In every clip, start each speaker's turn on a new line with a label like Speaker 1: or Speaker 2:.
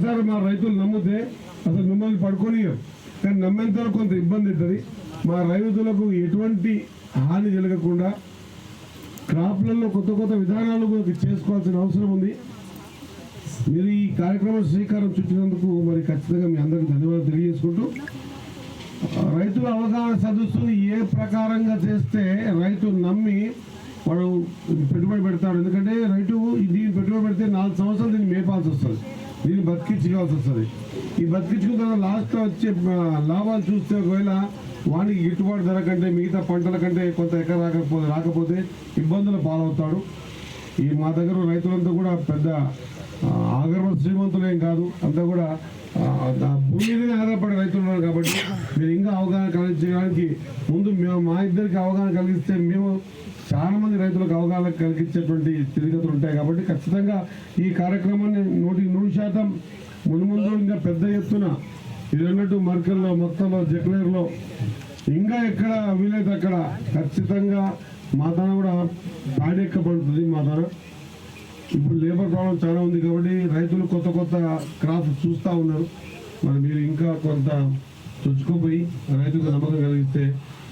Speaker 1: ఒక్కసారి మా రైతులు నమ్మితే అసలు మిమ్మల్ని పడుకొని కానీ నమ్మేంత కొంత ఇబ్బంది అవుతుంది మా రైతులకు ఎటువంటి హాని జరగకుండా క్రాప్లలో కొత్త కొత్త విధానాలు చేసుకోవాల్సిన అవసరం ఉంది. మీరు ఈ కార్యక్రమం శ్రీకారం చుట్టినందుకు మరి ఖచ్చితంగా మీ అందరికీ ధన్యవాదాలు తెలియజేసుకుంటూ రైతుల అవగాహన సదస్సు ఏ ప్రకారంగా చేస్తే రైతు నమ్మి వాడు పెట్టుబడి పెడతాడు. ఎందుకంటే రైతు దీన్ని పెట్టుబడి పెడితే నాలుగు సంవత్సరాలు దీన్ని మేపాల్సి వస్తుంది. దీన్ని బతికించుకోవాల్సి వస్తుంది. ఈ బతికించుకున్న తర్వాత లాస్ట్లో వచ్చే లాభాలు చూస్తే ఒకవేళ వానికి గిట్టుబాటు ధర కంటే మిగతా పంటల కంటే కొంత ఎక్కడ రాకపోతే రాకపోతే ఇబ్బందులు పాలవుతాడు ఈ మా దగ్గర రైతులంతా కూడా పెద్ద ఆగర్వ శ్రీమంతులేం కాదు. అంతా కూడా భూమి మీదనే ఆధారపడే రైతులు ఉన్నారు కాబట్టి మీరు ఇంకా అవగాహన కలిగించడానికి ముందు మేము మా ఇద్దరికి అవగాహన కలిగిస్తే మేము చాలా మంది రైతులకు అవగాహన కలిగించేటువంటి తిరిగతులు ఉంటాయి కాబట్టి ఖచ్చితంగా ఈ కార్యక్రమాన్ని నూటికి నూరు శాతం మునుముందు ఇంకా పెద్ద ఎత్తున ఇది అన్నట్టు మర్కల్లో మొత్తంలో జక్లేర్లో ఇంకా ఎక్కడ వీలైతే అక్కడ ఖచ్చితంగా మా తన కూడా పాడెక్కబడుతుంది మా తన ఇప్పుడు లేబర్ ప్రాబ్లం చాలా ఉంది కాబట్టి రైతులు కొత్త కొత్త క్రాప్ చూస్తూ ఉన్నారు. మరి మీరు ఇంకా కొంత చొచ్చుకోపోయి రైతుకు నమ్మకం కలిగిస్తే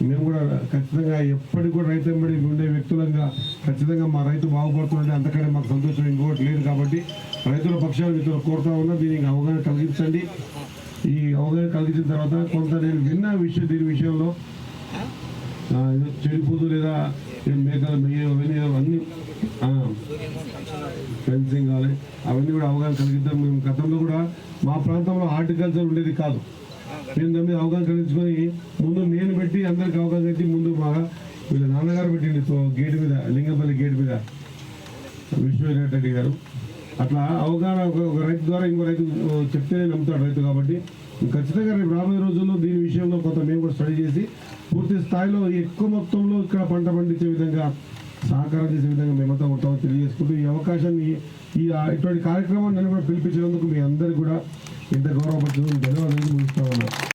Speaker 1: మేము కూడా ఖచ్చితంగా ఎప్పటికి కూడా రైతు ఎంబడి ఉండే వ్యక్తులంగా ఖచ్చితంగా మా రైతు బాగుపడుతుంటే అంతకంటే మాకు సంతోషం. ఇంకోటి లేదు కాబట్టి రైతుల పక్షాలు మీతో కోరుతా ఉన్నా దీనికి అవగాహన కలిగించండి. ఈ అవగాహన కలిగించిన తర్వాత కొంత నేను విన్న విషయం దీని విషయంలో. ఏదో చెడిపోదు లేదా మేకలు మెయ్య అవన్నీ ఫెన్సింగ్ కానీ అవన్నీ కూడా అవగాహన కలిగిద్దాం. మేము గతంలో కూడా మా ప్రాంతంలో హార్టికల్చర్ ఉండేది కాదు. మేము దాని మీద అవగాహన కలిగించుకొని ముందు నేను పెట్టి అందరికి అవగాహన పెట్టి ముందు మా వీళ్ళ నాన్నగారు పెట్టింది గేట్ మీద లింగపల్లి గేట్ మీద. విశ్వరెడ్డి గారు. అట్లా అవగాహన ఒక ఒక రైతు ద్వారా ఇంకో రైతు చెప్తేనే నమ్ముతాడు రైతు కాబట్టి ఖచ్చితంగా రేపు రాబోయే రోజుల్లో దీని విషయంలో కొంత మేము కూడా స్టడీ చేసి పూర్తి స్థాయిలో ఎక్కువ మొత్తంలో ఇక్కడ పంట పండించే విధంగా సహకారం చేసే విధంగా మేమంతా ఉంటామని తెలియజేసుకుంటూ ఈ అవకాశాన్ని ఈ ఇటువంటి కార్యక్రమాన్ని నన్ను కూడా పిలిపించినందుకు మీ అందరికీ కూడా ఇంత గౌరవపడుతుంది ధన్యవాదాలు ముగిస్తా ఉన్నాను.